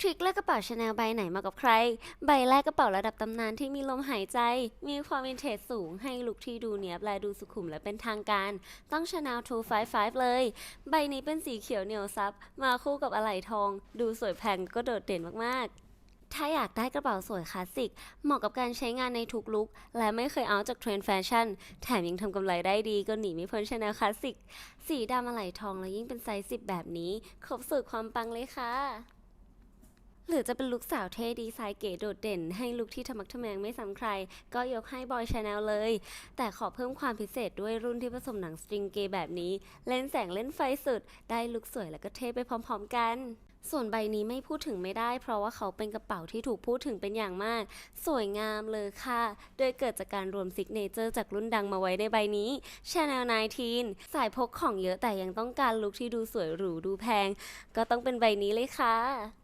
ทริคเลือกกระเป๋าชาแนลใบไหนมากับใคร ใบแรกกระเป๋าระดับตำนานที่มีลมหายใจ มีความวินเทจสูงให้ลุคที่ดูเนียบและดูสุขุมและเป็นทางการ ต้องชาแนล255 เลย ใบนี้เป็นสีเขียวเหนียวซับ มาคู่กับอะไหล่ทอง ดูสวยแพงก็โดดเด่นมากๆถ้าอยากได้กระเป๋าสวยคลาสสิก เหมาะกับการใช้งานในทุกลุคและไม่เคยเอาจากเทรนด์แฟชั่น แถมยังทำกำไรได้ดีก็หนีไม่พ้นชาแนลคลาสสิก สีดำอะไหล่ทองแล้วยิ่งเป็นไซส์10 แบบนี้ ครบสูตรความปังเลยค่ะือจะเป็นลุคสาวเท่ดีไซน์เก๋โดดเด่น ให้ลุคที่ทะมักทะแมงไม่ซ้ำใคร ก็ยกให้บอยชาแนลเลย แต่ขอเพิ่มความพิเศษด้วยรุ่นที่ผสมหนังสตริงเกย์แบบนี้ เล่นแสงเล่นไฟสุด ได้ลุคสวยแล้วก็เท่ไปพร้อมๆกันส่วนใบนี้ไม่พูดถึงไม่ได้ เพราะว่าเขาเป็นกระเป๋าที่ถูกพูดถึงเป็นอย่างมาก สวยงามเลยค่ะ โดยเกิดจากการรวมซิกเนเจอร์จากรุ่นดังมาไว้ในใบนี้ Chanel 19 สายพกของเยอะแต่ยังต้องการลุคที่ดูสวยหรูดูแพง ก็ต้องเป็นใบนี้เลยค่ะ